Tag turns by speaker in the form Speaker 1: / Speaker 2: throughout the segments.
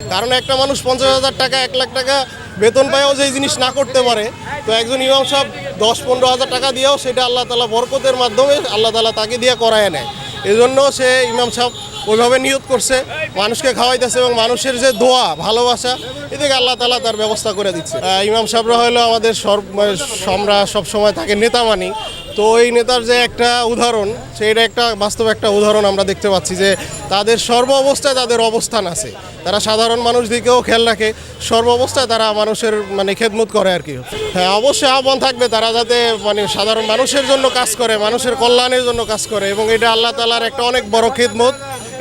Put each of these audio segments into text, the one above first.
Speaker 1: কারণ একটা মানুষ পঞ্চাশ হাজার টাকা, এক লাখ টাকা বেতন পায়ও যে জিনিস না করতে পারে। তো একজন ইমাম সাহেব দশ, পনেরো হাজার টাকা দিয়েও সেটা আল্লাহ তালা বরকতের মাধ্যমে আল্লাহ তালা তাকে দিয়ে করায় নেয়। এজন্য সে ইমাম সাহেব ওইভাবে নিয়োগ করছে, মানুষকে খাওয়াইতেছে এবং মানুষের যে দোয়া, ভালোবাসা, এদিকে আল্লাহ তালা তার ব্যবস্থা করে দিচ্ছে। ইমাম সাহেবরা হলো আমাদের সর মানে আমরা সবসময় তাকে নেতা মানি। তো এই নেতার যে একটা উদাহরণ, সেইটা একটা বাস্তব একটা উদাহরণ আমরা দেখতে পাচ্ছি যে তাদের সর্ব অবস্থায় তাদের অবস্থান আছে। তারা সাধারণ মানুষ দিকেও খেয়াল রাখে, সর্ব অবস্থায় তারা মানুষের মানে খেদমত করে আর কি। হ্যাঁ অবশ্যই আহ্বান থাকবে তারা যাতে মানে সাধারণ মানুষের জন্য কাজ করে, মানুষের কল্যাণের জন্য কাজ করে এবং এটা আল্লাহ তালার একটা অনেক বড় খেদমত।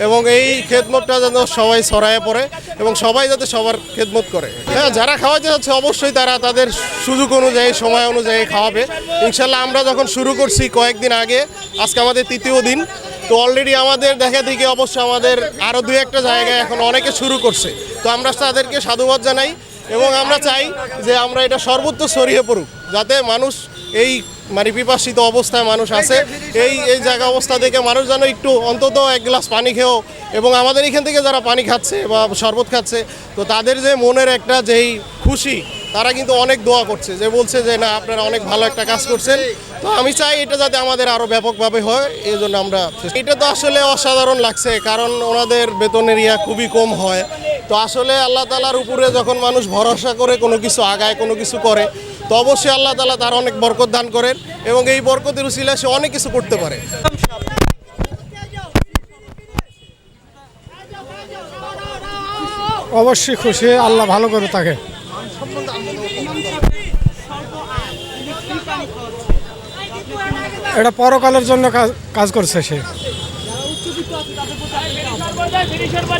Speaker 1: এবং এই খেদমতটা যেন সবাই ছড়ায় পড়ে এবং সবাই যাতে সবার খেদমত করে। হ্যাঁ যারা খাওয়াতে যাচ্ছে অবশ্যই তারা তাদের সুযোগ অনুযায়ী, সময় অনুযায়ী খাওয়াবে। ইনশাল্লাহ আমরা যখন শুরু করছি কয়েকদিন আগে, আজকে আমাদের তৃতীয় দিন, তো অলরেডি আমাদের দেখা দেখি অবশ্য আমাদের আরও দু একটা জায়গায় এখন অনেকে শুরু করছে। তো আমরা তাদেরকে সাধুবাদ জানাই এবং আমরা চাই যে আমরা এটা সর্বত্র ছড়িয়ে পড়ুক, যাতে মানুষ এই মানে পিপাসিত অবস্থায় মানুষ আছে। এই এই জায়গা অবস্থা দেখে মানুষ যেন একটু অন্তত এক গ্লাস পানি খেয়েও এবং আমাদের এখান থেকে যারা পানি খাচ্ছে বা শরবত খাচ্ছে, তো তাদের যে মনের একটা যেই খুশি, তারা কিন্তু অনেক দোয়া করছে। যে বলছে যে, না, আপনারা অনেক ভালো একটা কাজ করছেন। তো আমি চাই এটা যাতে আমাদের আরও ব্যাপকভাবে হয়, এই জন্য আমরা এটা তো আসলে অসাধারণ লাগছে, কারণ ওনাদের বেতনের ইয়া খুবই কম হয়। তো আসলে আল্লাহ তালার উপরে যখন মানুষ ভরসা করে, কোনো কিছু আগায়, কোনো কিছু করে তো অবশ্যই আল্লাহ তালা তার অনেক বরকত দান করেন এবং এই বরকতের উসিলা সে অনেক কিছু করতে পারে।
Speaker 2: অবশ্যই খুশি, আল্লাহ ভালো করে তাকে এটা পরকালের জন্য কাজ করছে সে।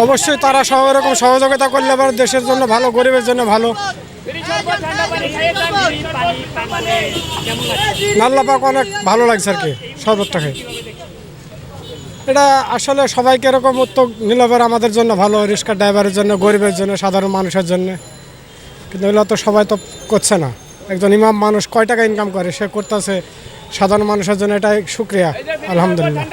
Speaker 2: অবশ্যই তারা সব এরকম সহযোগিতা করলে আবার দেশের জন্য ভালো, গরিবের জন্য ভালো। নাল্লাপাক অনেক ভালো লাগছে আর কি, শরবতটাকে। এটা আসলে সবাইকে এরকম উদ্যোগ নিলে আমাদের জন্য ভালো রিক্সা ড্রাইভারের জন্য, গরিবের জন্য, সাধারণ মানুষের জন্য। কিন্তু এগুলো তো সবাই তো করছে না। একজন ইমাম মানুষ কয় টাকা ইনকাম করে? সে করতেছে। সাধারণ মানুষের জন্য এটাই সুক্রিয়া আলহামদুলিল্লাহ।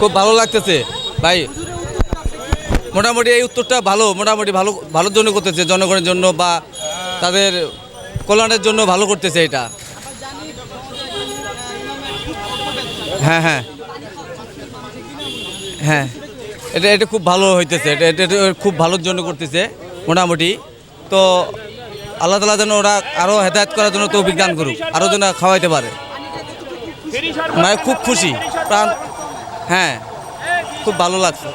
Speaker 3: খুব ভালো লাগতেছে। ভাই, মোটামুটি এই উত্তরটা ভালো, মোটামুটি ভালো, ভালোর জন্য করতেছে, জনগণের জন্য বা তাদের কল্যাণের জন্য ভালো করতেছে এটা। হ্যাঁ হ্যাঁ। হ্যাঁ এটা এটা খুব ভালো হইতেছে এটা এটা খুব ভালোর জন্য করতেছে, মোটামুটি। তো আল্লাহ তালা যেন ওরা আরও হেদায়ত করার জন্য তো বিজ্ঞান করুক আরও যেন খাওয়াইতে পারে। মানে খুব খুশি, প্রাণ হ্যাঁ খুব ভালো লাগছে।